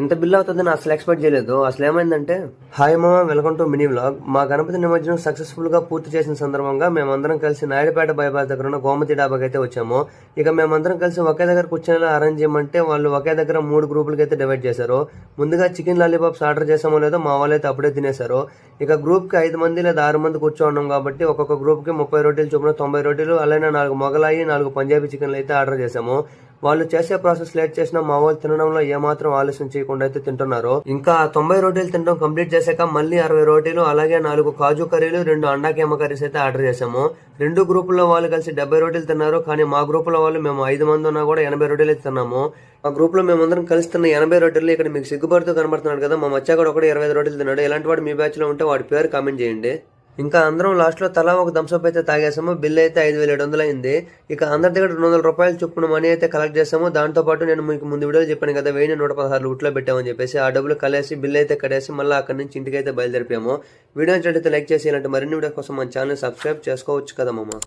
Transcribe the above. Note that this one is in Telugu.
ఇంత బిల్ అవుతుందని అసలు ఎక్స్పెక్ట్ చేయలేదు. అసలు ఏమైందంటే హాయ్ మామ వెల్కమ్ టు మినీ వ్లాగ్. మా గణపతి నిమజ్జనం సక్సెస్ఫుల్గా పూర్తి చేసిన సందర్భంగా మేమందరం కలిసి నాయుడుపేట బైపాస్ దగ్గర ఉన్న గోమతి డాబాకి అయితే వచ్చాము. ఇక మేమందరం కలిసి ఒకే దగ్గర కూర్చొని అరేంజ్ చేయమంటే వాళ్ళు ఒకే దగ్గర మూడు గ్రూపులకి అయితే డివైడ్ చేశారు. ముందుగా చికెన్ లాలీపాప్స్ ఆర్డర్ చేసామో లేదో మా వాళ్ళు అయితే అప్పుడే తినేశారు. ఇక గ్రూప్కి ఐదు మంది లేదా ఆరు మంది కూర్చోన్నాం కాబట్టి ఒక్కొక్క గ్రూప్కి ముప్పై రోటీలు చొప్పున తొంభై రోటీలు అలానే నాలుగు మొగలాయి నాలుగు పంజాబీ చికెన్లు అయితే ఆర్డర్ చేసాము వాళ్ళు చేసే ప్రాసెస్ లేట్ చేసినా మా వాళ్ళు తినడంలో ఏమాత్రం ఆలస్యం చేయకుండా అయితే తింటున్నారు. ఇంకా తొంభై రోటీలు తినడం కంప్లీట్ చేశాక మళ్ళీ అరవై రోటీలు అలాగే నాలుగు కాజు కర్రీలు రెండు అండాకేమ కర్రీస్ అయితే ఆర్డర్ చేసాము రెండు గ్రూపుల్లో వాళ్ళు కలిసి డెబ్బై రోటీలు తిన్నారు కానీ మా గ్రూపులో వాళ్ళు మేము ఐదు మంది ఉన్నా కూడా ఎనభై రోటీలు అయితే తిన్నాము. మా గ్రూప్లో మేమందరం కలిసి తిన్న ఎనభై రోటీలు ఇక్కడ మీకు సిగ్గుపడుతూ కనబడుతున్నాడు కదా మా మచ్చా కూడా ఒకటి ఇరవై ఐదు రోటీలు తిన్నాడు. ఇలాంటి వాడు మీ బ్యాచ్లో ఉంటే వాడి పేరు కామెంట్ చేయండి. ఇంకా అందరం లాస్ట్లో తలా ఒక థమ్స్అప్ అయితే తాగేసాము. బిల్ అయితే ఐదు వేల ఏడు వందలు అయింది ఇక అందరి దగ్గర రెండు వందల రూపాయలు చొప్పున మనీ అయితే కలెక్ట్ చేసాము. దాంతో పాటు నేను మీకు ముందు వీడియోలో చెప్పాను కదా వెయ్యి నూట పదహారు ఉట్లో పెట్టామని చెప్పేసి ఆ డబ్బులు కలిసి బిల్ అయితే కడేసి మళ్ళీ అక్కడి నుంచి ఇంటికి అయితే బయలుదేరిపాము వీడియో నచ్చినట్లయితే లైక్ చేసి ఇలాంటి మరిన్ని వీడియో కోసం మన ఛానల్ సబ్స్క్రైబ్ చేసుకోవచ్చు కదా మామ.